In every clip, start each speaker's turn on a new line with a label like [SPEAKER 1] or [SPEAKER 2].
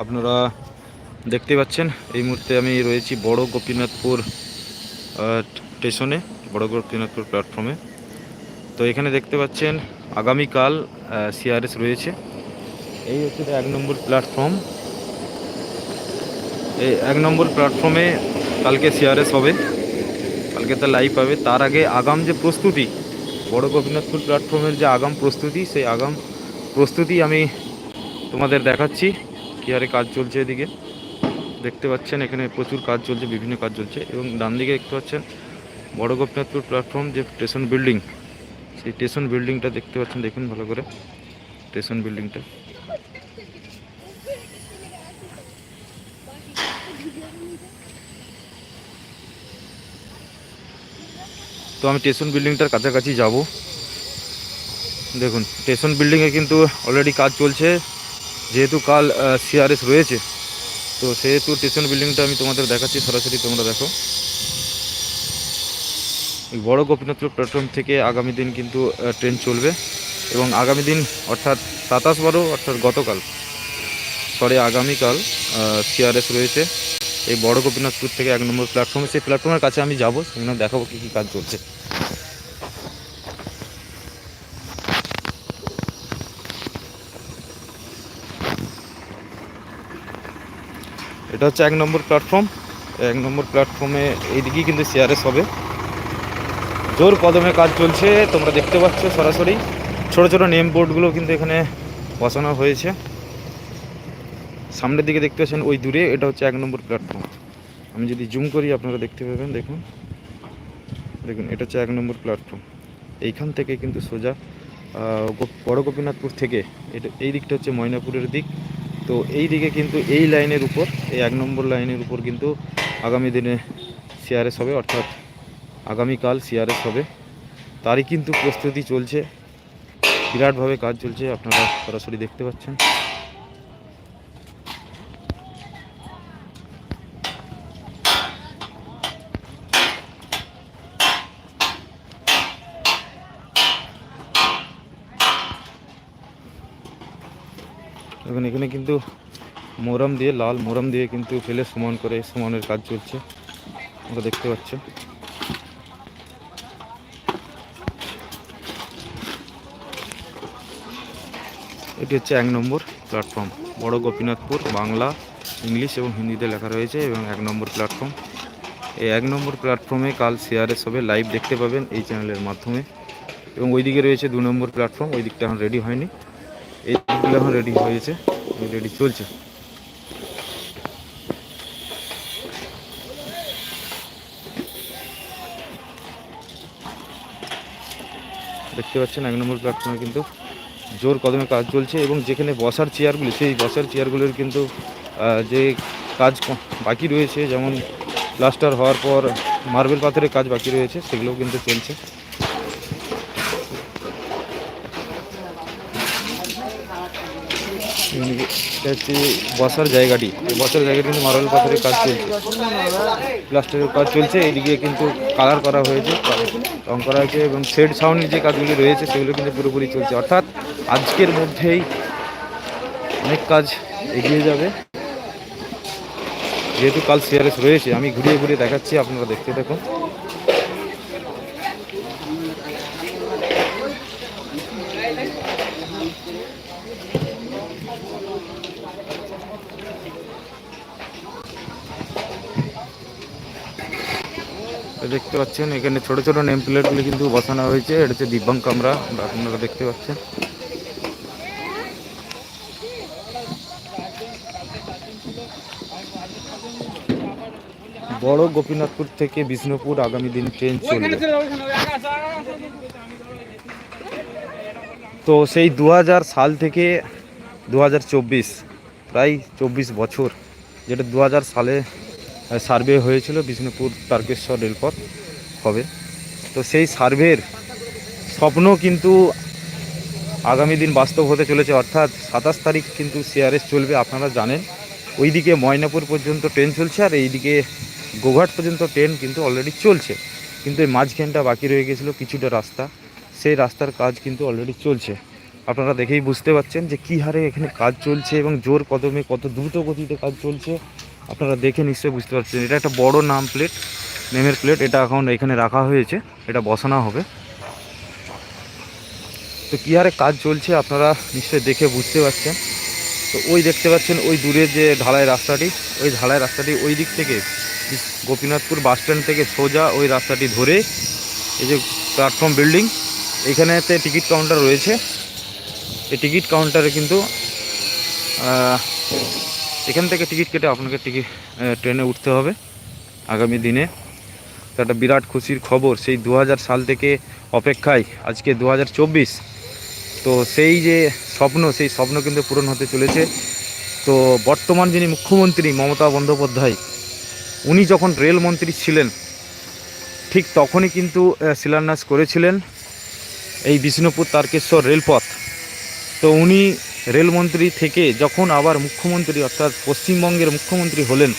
[SPEAKER 1] আপনারা দেখতে পাচ্ছেন, এই মুহূর্তে আমি রয়েছি বড় গোপীনাথপুর স্টেশনে, বড় গোপীনাথপুর প্ল্যাটফর্মে তো এখানে দেখতে পাচ্ছেন, আগামীকাল সিআরএস রয়েছে। এই হচ্ছে এক নম্বর প্ল্যাটফর্ম এই এক নম্বর প্ল্যাটফর্মে কালকে সিআরএস হবে। কালকে তার লাইভ পাবে। তার আগে আগাম যে প্রস্তুতি, বড় গোপীনাথপুর প্ল্যাটফর্মের যে আগাম প্রস্তুতি, সেই আগাম প্রস্তুতি আমি তোমাদের দেখাচ্ছি। কী হারে কাজ চলছে এদিকে। দেখতে পাচ্ছেন, এখানে প্রচুর কাজ চলছে, বিভিন্ন কাজ চলছে এবং ডান দিকে দেখতে পাচ্ছেন, বড় গোপীনাথপুর প্ল্যাটফর্ম যে স্টেশন বিল্ডিং সেই স্টেশন বিল্ডিংটা দেখতে পাচ্ছেন, দেখুন ভালো করে স্টেশন বিল্ডিংটা তো আমি স্টেশন বিল্ডিংটার কাছাকাছি যাব। দেখুন স্টেশন বিল্ডিংয়ে কিন্তু অলরেডি কাজ চলছে। যেহেতু কাল সিআরএস রয়েছে, তো সেহেতু স্টেশন বিল্ডিংটা আমি তোমাদের দেখাচ্ছি, সরাসরি তোমরা দেখো। বড় গোপীনাথপুর প্ল্যাটফর্ম থেকে আগামী দিন কিন্তু ট্রেন চলবে। এবং আগামী দিন, অর্থাৎ সাতাশ বারো, অর্থাৎ গতকাল সরি আগামীকাল সিআরএস রয়েছে। এই বড় গোপীনাথপুর থেকে এক নম্বর প্ল্যাটফর্মে সেই প্ল্যাটফর্মের কাছে আমি যাব, সেখানে দেখাবো কী কী কাজ চলছে। এটা হচ্ছে এক নম্বর প্ল্যাটফর্ম এক নম্বর প্ল্যাটফর্মে এইদিকেই কিন্তু সিআরএস হবে। জোর কদমে কাজ চলছে, তোমরা দেখতে পাচ্ছ সরাসরি। ছোট ছোট নেম বোর্ডগুলো কিন্তু এখানে বসানো হয়েছে। সামনের দিকে দেখতে পাচ্ছেন ওই দূরে, এটা হচ্ছে এক নম্বর প্ল্যাটফর্ম আমি যদি জুম করি, আপনারা দেখতে পাবেন, দেখুন। দেখুন, এটা হচ্ছে এক নম্বর প্ল্যাটফর্ম এইখান থেকে কিন্তু সোজা বড় গোপীনাথপুর থেকে, এটা এই দিকটা হচ্ছে ময়নাপুরের দিক। তো এই দিকে কিন্তু এই লাইনের উপর, এই এক নম্বর লাইনের উপর কিন্তু আগামী দিনে সিআরএস হবে, অর্থাৎ আগামীকাল সিআরএস হবে। তারই কিন্তু প্রস্তুতি চলছে। বিরাটভাবে কাজ চলছে, আপনারা সরাসরি দেখতে পাচ্ছেন। এখানে কিন্তু মোরম দিয়ে, লাল মোরম দিয়ে কিন্তু ফেলে সমান করে, সমানের কাজ চলছে। আমরা দেখতে পাচ্ছেন। এটি হচ্ছে এক নম্বর প্ল্যাটফর্ম বড় গোপীনাথপুর, বাংলা, ইংলিশ এবং হিন্দিতে লেখা রয়েছে এবং এক নম্বর প্ল্যাটফর্ম এই এক নম্বর প্ল্যাটফর্মে কাল সিআরএস হবে লাইভ দেখতে পাবেন এই চ্যানেলের মাধ্যমে। এবং ওইদিকে রয়েছে দু নম্বর প্ল্যাটফর্ম ওই দিকটা এখন রেডি হয়নি। এই দিকগুলো এখন রেডি হয়েছে। রেডি চলছে। দেখতে পাচ্ছেন, এক নম্বর প্ল্যাটফর্মে কিন্তু জোর কদমে কাজ চলছে এবং যেখানে বসার চেয়ারগুলি সেই বসার চেয়ারগুলির কিন্তু যে কাজ বাকি রয়েছে, যেমন প্লাস্টার হওয়ার পর মার্বেল পাথরের কাজ বাকি রয়েছে, সেগুলোও কিন্তু চলছে। হচ্ছে বসার জায়গাটি। বসার জায়গাটি কিন্তু মার্বেল পাথরের কাজ চলছে। প্লাস্টারের কাজ চলছে। এইদিকে কিন্তু কালার করা হয়েছে, রং করা হয়েছে এবং সেট সাউন্ডের যে কাজগুলি রয়েছে, সেগুলো কিন্তু পুরোপুরি চলছে। অর্থাৎ আজকের মধ্যেই অনেক কাজ এগিয়ে যাবে। যেহেতু কাল সিআরএস রয়েছে, আমি ঘুরিয়ে ঘুরিয়ে দেখাচ্ছি, আপনারা দেখতে থাকুন। দেখতে পাচ্ছেন এখানে ছোট ছোট নেম প্লেটগুলি কিন্তু বসানো হয়েছে। এটা হচ্ছে দিব্যাঙ্গ কামরা আপনারা দেখতে পাচ্ছেন। বড় গোপীনাথপুর থেকে বিষ্ণুপুর আগামী দিন ট্রেন চলবে। তো সেই দু হাজার সাল থেকে দু হাজার চব্বিশ প্রায় চব্বিশ বছর যেটা দু হাজার সালে সার্ভে হয়েছিল বিষ্ণুপুর তারকেশ্বর রেলপথ, হবে। তো সেই সার্ভের স্বপ্ন কিন্তু আগামী দিন বাস্তব হতে চলেছে, অর্থাৎ সাতাশ তারিখ কিন্তু সিআরএস চলবে, আপনারা জানেন। ওইদিকে ময়নাপুর পর্যন্ত ট্রেন চলছে আর এইদিকে গোঘাট পর্যন্ত ট্রেন কিন্তু অলরেডি চলছে। কিন্তু এই মাঝখানটা বাকি রয়ে গেছিল কিছুটা রাস্তা, সেই রাস্তার কাজ কিন্তু অলরেডি চলছে। আপনারা দেখেই বুঝতে পারছেন যে কী হারে এখানে কাজ চলছে এবং জোর কদমে কত দ্রুত গতিতে কাজ চলছে। আপনারা দেখে নিশ্চয়ই বুঝতে পারছেন। এটা একটা বড় নাম প্লেট নেমের প্লেট এটা এখন এখানে রাখা হয়েছে। এটা বসানো হবে। তো কী হারে কাজ চলছে আপনারা নিশ্চয়ই দেখে বুঝতে পারছেন। তো ওই দেখতে পাচ্ছেন ওই দূরে যে ঢালাই রাস্তাটি, ওই ঢালাই রাস্তাটি ওই দিক থেকে গোপীনাথপুর বাস স্ট্যান্ড থেকে সোজা ওই রাস্তাটি ধরে এই যে প্ল্যাটফর্ম বিল্ডিং এখানেতে টিকিট কাউন্টার রয়েছে। এই টিকিট কাউন্টারে কিন্তু এখান থেকে টিকিট কেটে আপনাকে টিকিট ট্রেনে উঠতে হবে আগামী দিনে। তো একটা বিরাট খুশির খবর, সেই দু হাজার সাল থেকে অপেক্ষায়, আজকে দু হাজার চব্বিশ। তো সেই যে স্বপ্ন, সেই স্বপ্ন কিন্তু পূরণ হতে চলেছে। তো বর্তমান যিনি মুখ্যমন্ত্রী মমতা বন্দ্যোপাধ্যায়, উনি যখন রেলমন্ত্রী ছিলেন, ঠিক তখনই কিন্তু শিলান্যাস করেছিলেন এই বিষ্ণুপুর তারকেশ্বর রেলপথ। তো উনি রেলমন্ত্রী থেকে যখন আবার মুখ্যমন্ত্রী, অর্থাৎ পশ্চিমবঙ্গের মুখ্যমন্ত্রী হলেন,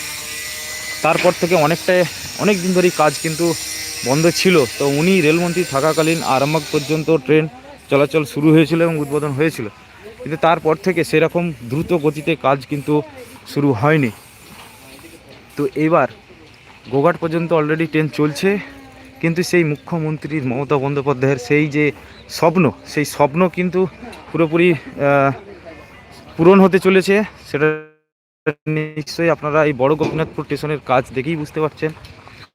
[SPEAKER 1] তারপর থেকে অনেকটাই, অনেক দিন ধরেই কাজ কিন্তু বন্ধ ছিল। তো উনি রেলমন্ত্রী থাকাকালীন আরামবাগ পর্যন্ত ট্রেন চলাচল শুরু হয়েছিল এবং উদ্বোধন হয়েছিল। কিন্তু তারপর থেকে সেরকম দ্রুত গতিতে কাজ কিন্তু শুরু হয়নি। তো এবার গোঘাট পর্যন্ত অলরেডি ট্রেন চলছে, কিন্তু সেই মুখ্যমন্ত্রীর মমতা বন্দ্যোপাধ্যায়ের সেই যে স্বপ্ন, সেই স্বপ্ন কিন্তু পুরোপুরি পূরণ হতে চলেছে, সেটা নিশ্চয়ই আপনারা এই বড় গোপীনাথপুর স্টেশনের কাজ দেখেই বুঝতে পারছেন।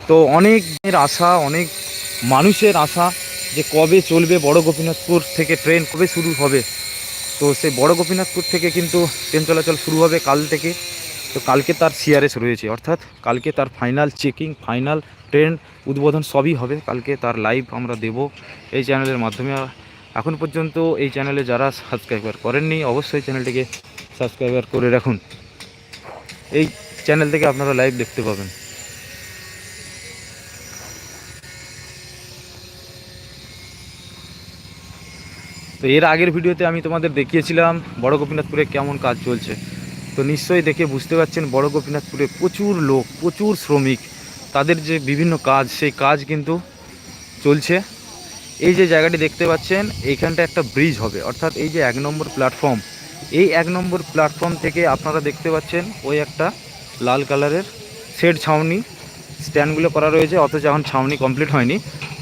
[SPEAKER 1] তো অনেক দিনের আশা, অনেক মানুষের আশা যে কবে চলবে বড় গোপীনাথপুর থেকে ট্রেন, কবে শুরু হবে। তো সেই বড় গোপীনাথপুর থেকে কিন্তু ট্রেন চলাচল শুরু হবে কাল থেকে। তো কালকে তার সিআরএস রয়েছে, অর্থাৎ কালকে তার ফাইনাল চেকিং, ফাইনাল ট্রেন উদ্বোধন সবই হবে। কালকে তার লাইভ আমরা দেব এই চ্যানেলের মাধ্যমে। এখন পর্যন্ত এই চ্যানেলে যারা সাবস্ক্রাইবার করেননি, অবশ্যই চ্যানেলটিকে সাবস্ক্রাইবার করে রাখুন। এই চ্যানেল থেকে আপনারা লাইভ দেখতে পাবেন। তো এর আগের ভিডিওতে আমি তোমাদের দেখিয়েছিলাম বড় গোপীনাথপুরে কেমন কাজ চলছে। তো নিশ্চয়ই দেখে বুঝতে পারছেন, বড় গোপীনাথপুরে প্রচুর লোক, প্রচুর শ্রমিক, তাদের যে বিভিন্ন কাজ, সেই কাজ কিন্তু চলছে। এই যে জায়গাটি দেখতে পাচ্ছেন এইখানটা একটা ব্রিজ হবে। অর্থাৎ এই যে এক নম্বর প্ল্যাটফর্ম এই এক নম্বর প্ল্যাটফর্ম থেকে আপনারা দেখতে পাচ্ছেন, ওই একটা লাল কালারের শেড ছাউনি স্ট্যান্ডগুলো করা রয়েছে, অথচ এখন ছাউনি কমপ্লিট হয়নি।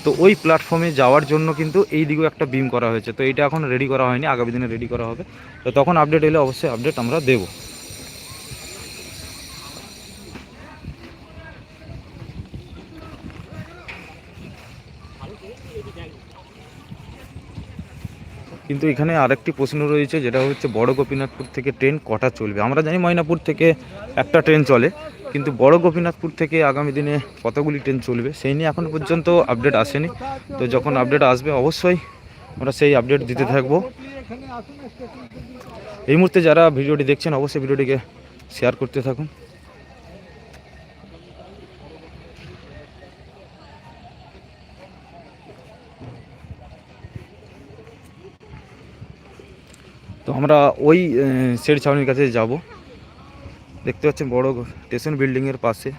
[SPEAKER 1] তো ওই প্ল্যাটফর্মে যাওয়ার জন্য কিন্তু এই দিকেও একটা বিম করা হয়েছে। তো এটা এখন রেডি করা হয়নি, আগামী দিনে রেডি করা হবে। তো তখন আপডেট এলে অবশ্যই আপডেট আমরা দেবো। কিন্তু এখানে আরেকটি প্রশ্ন রয়েছে, যেটা হচ্ছে বড় গোপীনাথপুর থেকে ট্রেন কটা চলবে? আমরা জানি ময়নাপুর থেকে একটা ট্রেন চলে, কিন্তু বড় গোপীনাথপুর থেকে আগামী দিনে কতগুলি ট্রেন চলবে সেই নিয়ে এখন পর্যন্ত আপডেট আসেনি। তো যখন আপডেট আসবে, অবশ্যই আমরা সেই আপডেট দিতে থাকব। এই মুহূর্তে যারা ভিডিওটি দেখছেন, অবশ্যই ভিডিওটিকে শেয়ার করতে থাকুন। তো আমরা ওই শেড ছাউনির কাছে যাব। দেখতে পাচ্ছেন বড় স্টেশন বিল্ডিংয়ের পাশে,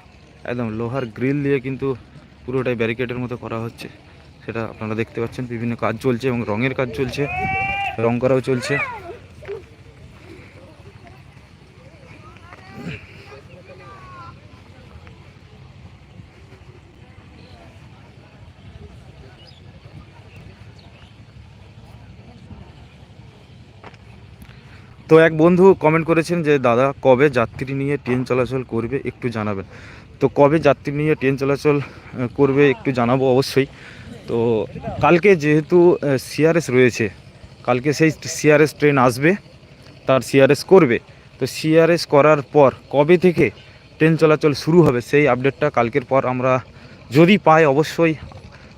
[SPEAKER 1] একদম লোহার গ্রিল দিয়ে কিন্তু পুরোটাই ব্যারিকেডের মতো করা হচ্ছে। সেটা আপনারা দেখতে পাচ্ছেন, বিভিন্ন কাজ চলছে এবং রঙের কাজ চলছে, রং করাও চলছে। তো এক বন্ধু কমেন্ট করেছেন যে, দাদা, কবে যাত্রী নিয়ে ট্রেন চলাচল করবে একটু জানাবেন? তো কবে যাত্রী নিয়ে ট্রেন চলাচল করবে একটু জানাব অবশ্যই। তো কালকে যেহেতু সিআরএস রয়েছে, কালকে সেই সিআরএস ট্রেন আসবে, তার সিআরএস করবে। তো সিআরএস করার পর কবে থেকে ট্রেন চলাচল শুরু হবে সেই আপডেটটা কালকের পর আমরা যদি পাই অবশ্যই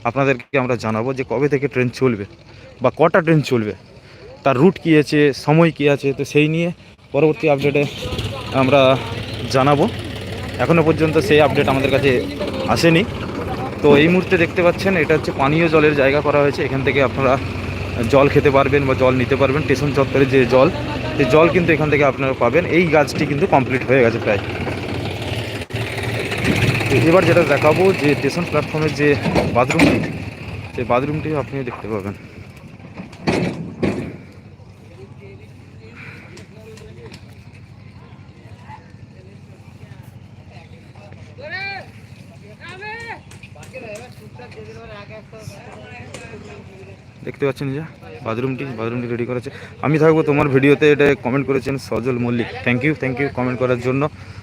[SPEAKER 1] আপনাদেরকে আমরা জানাব যে কবে থেকে ট্রেন চলবে বা কটা ট্রেন চলবে। তার রুট কী আছে, সময় কী আছে, তো সেই নিয়ে পরবর্তী আপডেটে আমরা জানাব। এখনও পর্যন্ত সেই আপডেট আমাদের কাছে আসেনি। তো এই মুহূর্তে দেখতে পাচ্ছেন, এটা হচ্ছে পানীয় জলের জায়গা করা হয়েছে। এখান থেকে আপনারা জল খেতে পারবেন বা জল নিতে পারবেন, স্টেশন চত্বরে যে জল, সেই জল কিন্তু এখান থেকে আপনারা পাবেন। এই গাছটি কিন্তু কমপ্লিট হয়ে গেছে প্রায়। এবার যেটা দেখাবো, যে স্টেশন প্ল্যাটফর্মের যে বাথরুমটি সেই বাথরুমটি আপনি দেখতে পাবেন। দেখতে পাচ্ছেন যা বাথরুমটি বাথরুমটি রেডি করেছে। আমি থাকব তোমার ভিডিওতে, এটা কমেন্ট করেছেন Sajal Mallick. Thank you thank you comment করার জন্য।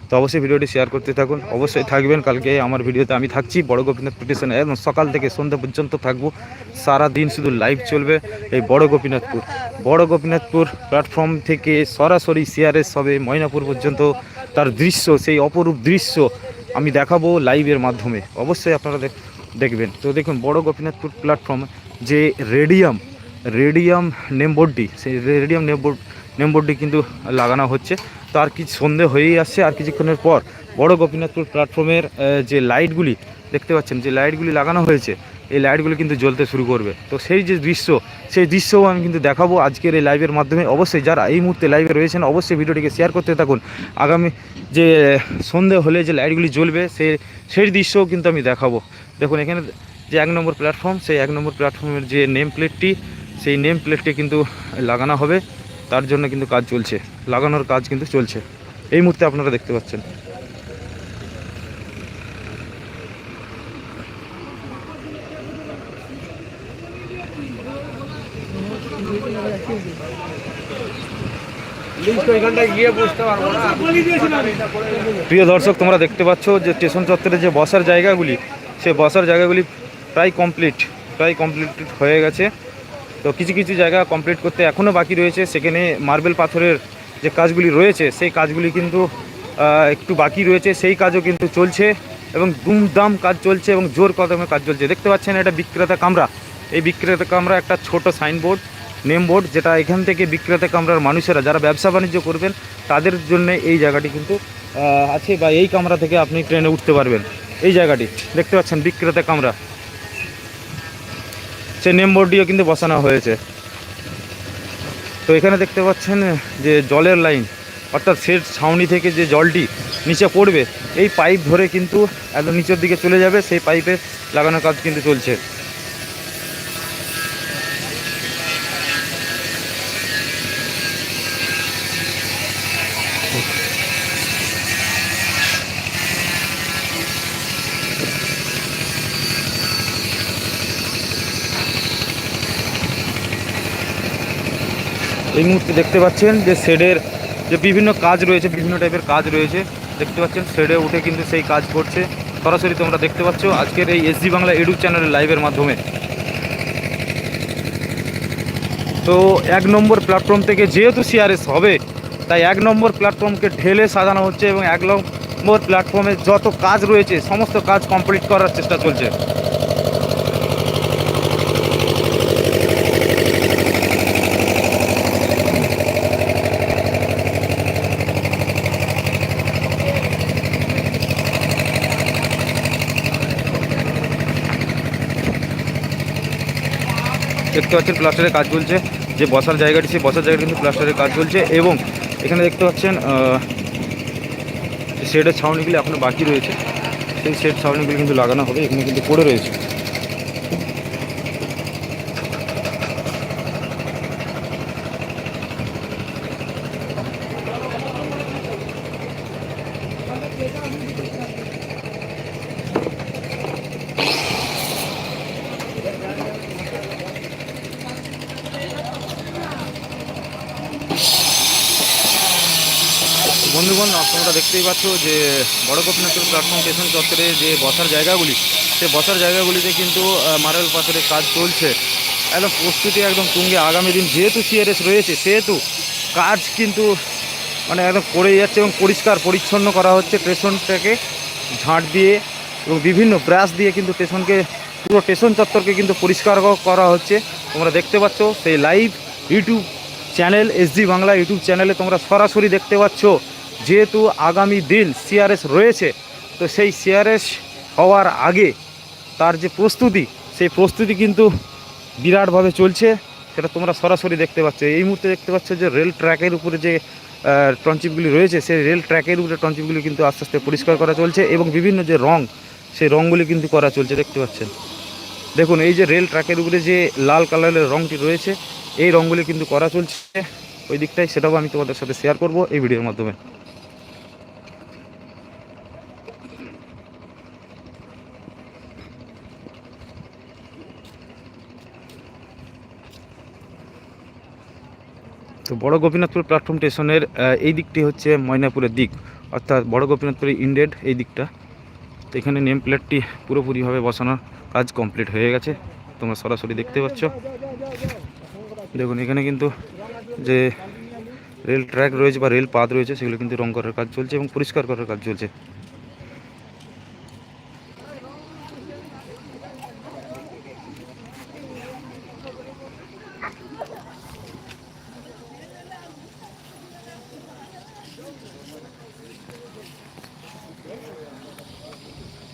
[SPEAKER 1] তো অবশ্যই ভিডিওটি শেয়ার করতে থাকুন। অবশ্যই থাকবেন, কালকে আমার ভিডিওতে আমি থাকছি। বড় গোপীনাথ স্টেশনে একদম সকাল থেকে সন্ধ্যা পর্যন্ত থাকব। সারা দিন শুধু লাইভ চলবে এই বড় গোপীনাথপুর। বড় গোপীনাথপুর প্ল্যাটফর্ম থেকে সরাসরি সিআরএস হবে ময়নাপুর পর্যন্ত। তার দৃশ্য, সেই অপরূপ দৃশ্য আমি দেখাবো লাইভের মাধ্যমে। অবশ্যই আপনারা দেখবেন। তো দেখুন, বড় গোপীনাথপুর প্ল্যাটফর্ম যে রেডিয়াম রেডিয়াম নেমবোর্ডটি সেই রেডিয়াম নেমবোর্ড নেমবোর্ডটি কিন্তু লাগানো হচ্ছে। তো আর কিছু সন্ধে হয়েই আসছে, আর কিছুক্ষণের পর বড় গোপীনাথপুর প্ল্যাটফর্মের যে লাইটগুলি দেখতে পাচ্ছেন, যে লাইটগুলি লাগানো হয়েছে, এই লাইটগুলি কিন্তু জ্বলতে শুরু করবে। তো সেই যে দৃশ্য, সেই দৃশ্যও আমি কিন্তু দেখাবো আজকের এই লাইভের মাধ্যমে। অবশ্যই যারা এই মুহূর্তে লাইভে রয়েছেন, অবশ্যই ভিডিওটিকে শেয়ার করতে থাকুন। আগামী যে সন্ধে হলে যে লাইটগুলি জ্বলবে সেই সেই দৃশ্যও কিন্তু আমি দেখাবো। দেখুন, এখানে যে এক নম্বর প্ল্যাটফর্ম সেই এক নম্বর প্ল্যাটফর্মের যে নেম প্লেটটি সেই নেম প্লেটটি কিন্তু লাগানো হবে। তার জন্য কিন্তু কাজ চলছে। লাগানোর কাজ কিন্তু চলছে। এই মুহূর্তে আপনারা দেখতে পাচ্ছেন। প্রিয় দর্শক, তোমরা দেখতে পাচ্ছ যে স্টেশন চত্বরে যে বসার জায়গাগুলি সে বসার জায়গাগুলি প্রায় কমপ্লিট প্রায় কমপ্লিট হয়ে গেছে। তো কিছু কিছু জায়গা কমপ্লিট করতে এখনও বাকি রয়েছে। সেখানে মার্বেল পাথরের যে কাজগুলি রয়েছে, সেই কাজগুলি কিন্তু একটু বাকি রয়েছে। সেই কাজও কিন্তু চলছে এবং দুমদাম কাজ চলছে এবং জোর কদমে কাজ চলছে। দেখতে পাচ্ছেন, এটা বিক্রেতা কামরা। এই বিক্রেতা কামরা একটা ছোট সাইনবোর্ড নেম বোর্ড, যেটা এখান থেকে বিক্রেতা কামরার মানুষেরা যারা ব্যবসা বাণিজ্য করবেন, তাদের জন্য এই জায়গাটি কিন্তু আছে বা এই কামরা থেকে আপনি ট্রেনে উঠতে পারবেন। এই জায়গাটি, দেখতে পাচ্ছেন বিক্রেতা কামরা। সে নেম বোর্ডটিও কিন্তু বসানো হয়েছে। তো এখানে দেখতে পাচ্ছেন যে জলের লাইন, অর্থাৎ সেট ছাউনি থেকে যে জলটি নিচে পড়বে, এই পাইপ ধরে কিন্তু একদম নিচের দিকে চলে যাবে, সেই পাইপে লাগানোর কাজ কিন্তু চলছে। এই মুহূর্তে দেখতে পাচ্ছেন যে শেডের যে বিভিন্ন কাজ রয়েছে, বিভিন্ন টাইপের কাজ রয়েছে, দেখতে পাচ্ছেন শেডে উঠে কিন্তু সেই কাজ করছে সরাসরি তোমরা দেখতে পাচ্ছ আজকের এই এসডি বাংলা ইউটিউব চ্যানেলের লাইভের মাধ্যমে। তো এক নম্বর প্ল্যাটফর্ম থেকে যেহেতু সিআরএস হবে, তাই এক নম্বর প্ল্যাটফর্মকে ঢেলে সাজানো হচ্ছে এবং এক নম্বর প্ল্যাটফর্মে যত কাজ রয়েছে, সমস্ত কাজ কমপ্লিট করার চেষ্টা চলছে। দেখতে পাচ্ছেন প্লাস্টারের কাজ চলছে। যে বসার জায়গাটি, সেই বসার জায়গাটি কিন্তু প্লাস্টারের কাজ চলছে এবং এখানে দেখতে পাচ্ছেন শেডের ছাউনিগুলি এখনও বাকি রয়েছে। সেই শেড ছাউনিগুলি কিন্তু লাগানো হবে, এখানে কিন্তু পড়ে রয়েছে বন্ধুগণ তোমরা দেখতেই পাচ্ছ যে বড় গোপীনাথপুর প্ল্যাটফর্ম স্টেশন চত্বরে যে বসার জায়গাগুলি, সে বসার জায়গাগুলিতে কিন্তু মার্বেল পাথরের কাজ চলছে। একদম প্রস্তুতি একদম তুঙ্গে। আগামী দিন যেহেতু সিআরএস রয়েছে, সেহেতু কাজ কিন্তু মানে একদম করে যাচ্ছে এবং পরিষ্কার পরিচ্ছন্ন করা হচ্ছে স্টেশনটাকে ঝাঁট দিয়ে এবং বিভিন্ন ব্রাশ দিয়ে কিন্তু স্টেশনকে, পুরো স্টেশন চত্বরকে কিন্তু পরিষ্কার করা হচ্ছে। তোমরা দেখতে পাচ্ছ সেই live YouTube channel SD Bangla YouTube চ্যানেলে তোমরা সরাসরি দেখতে পাচ্ছ। যেহেতু আগামী দিন সিআরএস রয়েছে, তো সেই সিআরএস হওয়ার আগে তার যে প্রস্তুতি, সেই প্রস্তুতি কিন্তু বিরাটভাবে চলছে। সেটা তোমরা সরাসরি দেখতে পাচ্ছ। এই মুহূর্তে দেখতে পাচ্ছ যে রেল ট্র্যাকের উপরে যে টনচিপগুলি রয়েছে, সেই রেল ট্র্যাকের উপরে টনচিপগুলি কিন্তু আস্তে আস্তে পরিষ্কার করা চলছে এবং বিভিন্ন যে রং, সেই রঙগুলি কিন্তু করা চলছে। দেখতে পাচ্ছেন? দেখুন, এই যে রেল ট্র্যাকের উপরে যে লাল কালারের রঙটি রয়েছে, এই রঙগুলি কিন্তু করা চলছে। ওই দিকটাই সেটাও আমি তোমাদের সাথে শেয়ার করব এই ভিডিওর মাধ্যমে। তো বড় গোপীনাথপুর প্ল্যাটফর্ম স্টেশনের এই দিকটি হচ্ছে ময়নাপুরের দিক। অর্থাৎ বড় গোপীনাথপুরের ইন্ডেড এই দিকটা। তো এখানে নেম প্লেটটি পুরোপুরিভাবে বসানোর কাজ কমপ্লিট হয়ে গেছে। তোমরা সরাসরি দেখতে পাচ্ছ। দেখুন, এখানে কিন্তু যে রেল ট্র্যাক রয়েছে বা রেল পাত রয়েছে, সেগুলো কিন্তু রং করার কাজ চলছে এবং পরিষ্কার করার কাজ চলছে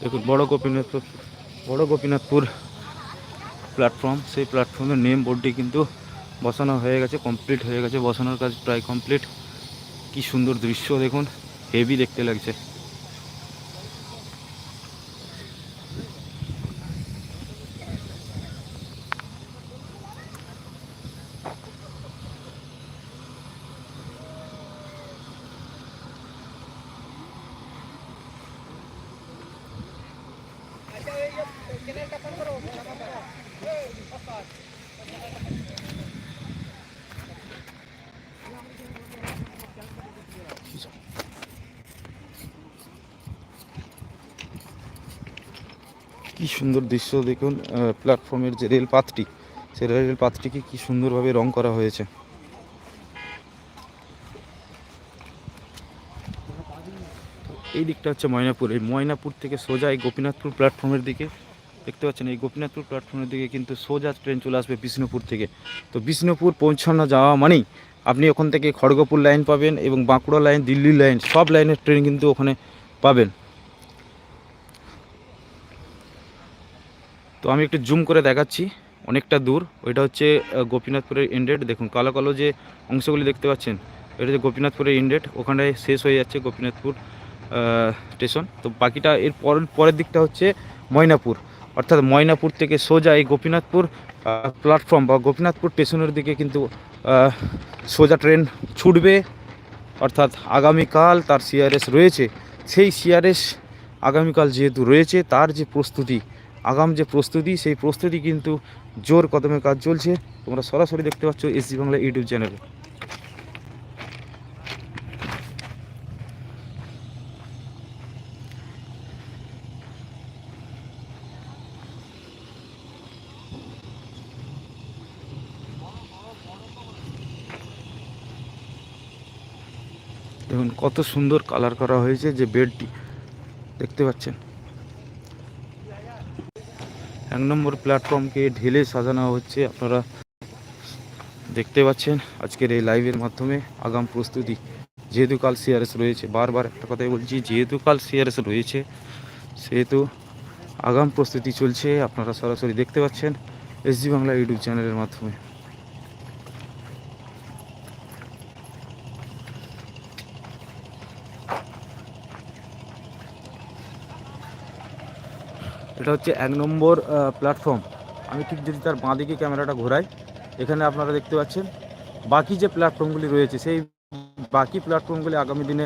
[SPEAKER 1] দেখুন বড় গোপীনাথপুর বড় গোপীনাথপুর প্ল্যাটফর্ম সেই প্ল্যাটফর্মের নেম বোর্ডটি কিন্তু বসানো হয়ে গেছে কমপ্লিট হয়ে গেছে। বসানোর কাজ প্রায় কমপ্লিট কি সুন্দর দৃশ্য দেখুন হেভি দেখতে লাগছে। কি সুন্দর দৃশ্য দেখুন প্ল্যাটফর্মের যে রেল পাতটি সেই রেল পাতটিকে কি সুন্দরভাবে রং করা হয়েছে। এই দিকটা হচ্ছে ময়নাপুর। এই ময়নাপুর থেকে সোজা এই গোপীনাথপুর প্ল্যাটফর্মের দিকে, দেখতে পাচ্ছেন, এই গোপীনাথপুর প্ল্যাটফর্মের দিকে কিন্তু সোজা ট্রেন চলে আসবে বিষ্ণুপুর থেকে। তো বিষ্ণুপুর পৌঁছানো যাওয়া মানেই আপনি ওখান থেকে খড়গপুর লাইন পাবেন এবং বাঁকুড়া লাইন দিল্লি লাইন সব লাইনের ট্রেন কিন্তু ওখানে পাবেন। তো আমি একটু জুম করে দেখাচ্ছি, অনেকটা দূর। ওইটা হচ্ছে গোপীনাথপুরের ইন্ডেট দেখুন, কালো কালো যে অংশগুলি দেখতে পাচ্ছেন, এটা হচ্ছে গোপীনাথপুরের ইন্ডেট ওখানে শেষ হয়ে যাচ্ছে গোপীনাথপুর স্টেশন তো বাকিটা এর পরের পরের দিকটা হচ্ছে ময়নাপুর। অর্থাৎ ময়নাপুর থেকে সোজা এই গোপীনাথপুর প্ল্যাটফর্ম বা গোপীনাথপুর স্টেশনের দিকে কিন্তু সোজা ট্রেন ছুটবে। অর্থাৎ আগামীকাল তার সিআরএস রয়েছে। সেই সিআরএস আগামীকাল যেহেতু রয়েছে, তার যে প্রস্তুতি আগাম যে প্রস্তুতি, সেই প্রস্তুতি কিন্তু জোর কদমে কাজ চলছে। তোমরা সরাসরি দেখতে পাচ্ছ এসজি বাংলা ইউটিউব চ্যানেলে। দেখুন, কত সুন্দর কালার করা হয়েছে যে বেডটি দেখতে পাচ্ছেন? এক নম্বর প্ল্যাটফর্মকে ঢেলে সাজানো হচ্ছে, আপনারা দেখতে পাচ্ছেন। আজকের এই লাইভের মাধ্যমে আগাম প্রস্তুতি। যেহেতু কাল সিআরএস রয়েছে, বারবার একটা কথাই বলছি, যেহেতু কাল সিআরএস রয়েছে, সেহেতু আগাম প্রস্তুতি চলছে, আপনারা সরাসরি দেখতে পাচ্ছেন এসজি বাংলা ইউটিউব চ্যানেলের মাধ্যমে। এটা হচ্ছে এক নম্বর প্ল্যাটফর্ম আমি ঠিক যদি তার বাঁ দিকে ক্যামেরাটা ঘোরাই, এখানে আপনারা দেখতে পাচ্ছেন, বাকি যে প্ল্যাটফর্মগুলি রয়েছে, সেই বাকি প্ল্যাটফর্মগুলি আগামী দিনে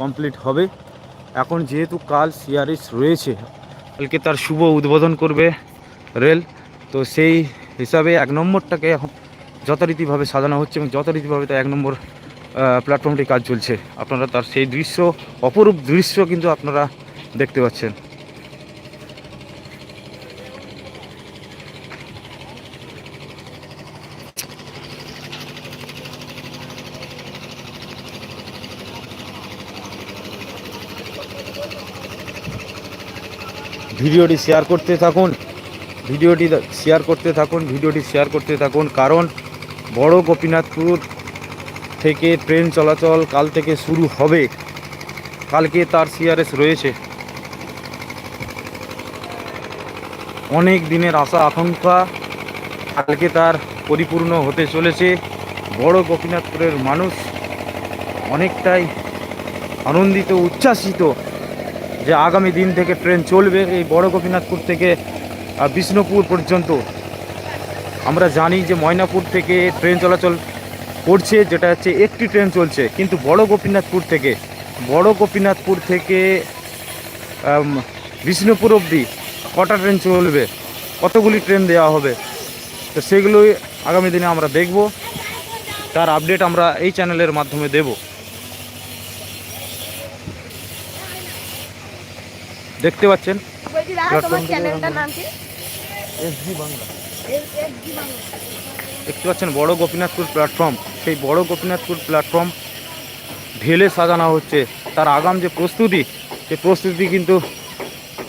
[SPEAKER 1] কমপ্লিট হবে। এখন যেহেতু কাল সিআরএস রয়েছে, কালকে তার শুভ উদ্বোধন করবে রেল, তো সেই হিসাবে এক নম্বরটাকে এখন যথারীতিভাবে সাজানো হচ্ছে এবং যথারীতিভাবে তার এক নম্বর প্ল্যাটফর্মটি কাজ চলছে। আপনারা তার সেই দৃশ্য, অপরূপ দৃশ্য কিন্তু আপনারা দেখতে পাচ্ছেন। ভিডিওটি শেয়ার করতে থাকুন, ভিডিওটি শেয়ার করতে থাকুন, ভিডিওটি শেয়ার করতে থাকুন, কারণ বড় গোপীনাথপুর থেকে ট্রেন চলাচল কাল থেকে শুরু হবে। কালকে তার সিআরএস রয়েছে। অনেক দিনের আশা, আকাঙ্ক্ষা কালকে তার পরিপূর্ণ হতে চলেছে। বড় গোপীনাথপুরের মানুষ অনেকটাই আনন্দিত, উচ্ছ্বাসিত যে আগামী দিন থেকে ট্রেন চলবে এই বড় গোপীনাথপুর থেকে বিষ্ণুপুর পর্যন্ত। আমরা জানি যে ময়নাপুর থেকে ট্রেন চলাচল করছে, যেটা হচ্ছে একটি ট্রেন চলছে, কিন্তু বড় গোপীনাথপুর থেকে, বড় গোপীনাথপুর থেকে বিষ্ণুপুর অবধি কটা ট্রেন চলবে, কতগুলি ট্রেন দেওয়া হবে, তো সেগুলোই আগামী দিনে আমরা দেখব। তার আপডেট আমরা এই চ্যানেলের মাধ্যমে দেব দেখতে পাচ্ছেন
[SPEAKER 2] বলছি দাদা
[SPEAKER 1] Platform
[SPEAKER 2] তোমার
[SPEAKER 1] থেকে
[SPEAKER 2] চ্যানেলটার
[SPEAKER 1] আমরা-
[SPEAKER 2] নাম কি
[SPEAKER 1] SD Bangla
[SPEAKER 2] S S G Bangla.
[SPEAKER 1] দেখতে পাচ্ছেন বড় গোপীনাথপুর প্ল্যাটফর্ম সেই বড় গোপীনাথপুর প্ল্যাটফর্ম ঢেলে সাজানো হচ্ছে। তার আগাম যে প্রস্তুতি সে প্রস্তুতি কিন্তু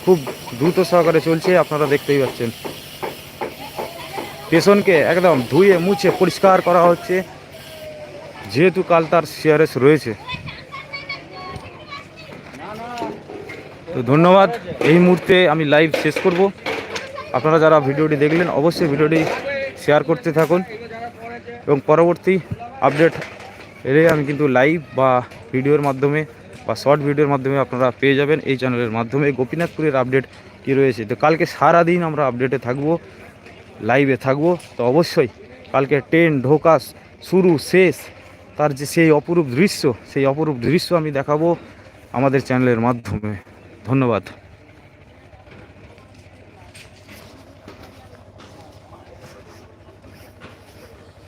[SPEAKER 1] খুব দ্রুত সহকারে চলছে আপনারা দেখতেই পাচ্ছেন। স্টেশনকে একদম ধুয়ে মুছে পরিষ্কার করা হচ্ছে। যেহেতু কাল তার সিআরএস রয়েছে। তো ধন্যবাদ। এই মুহূর্তে আমি লাইভ শেষ করব। আপনারা যারা ভিডিওটি দেখলেন, অবশ্যই ভিডিওটি শেয়ার করতে থাকুন। এবং পরবর্তী আপডেট এলে আমি কিন্তু লাইভ বা ভিডিওর মাধ্যমে বা শর্ট ভিডিওর মাধ্যমে আপনারা পেয়ে যাবেন। এই চ্যানেলের মাধ্যমে গোপীনাথপুরের আপডেট কী রয়েছে। তো কালকে সারা দিন আমরা আপডেটে থাকব লাইভে থাকব। তো অবশ্যই কালকে ট্রেন ঢোকা শুরু, শেষ, তার যে সেই অপরূপ দৃশ্য, সেই অপরূপ দৃশ্য আমি দেখাবো আমাদের চ্যানেলের মাধ্যমে। ধন্যবাদ।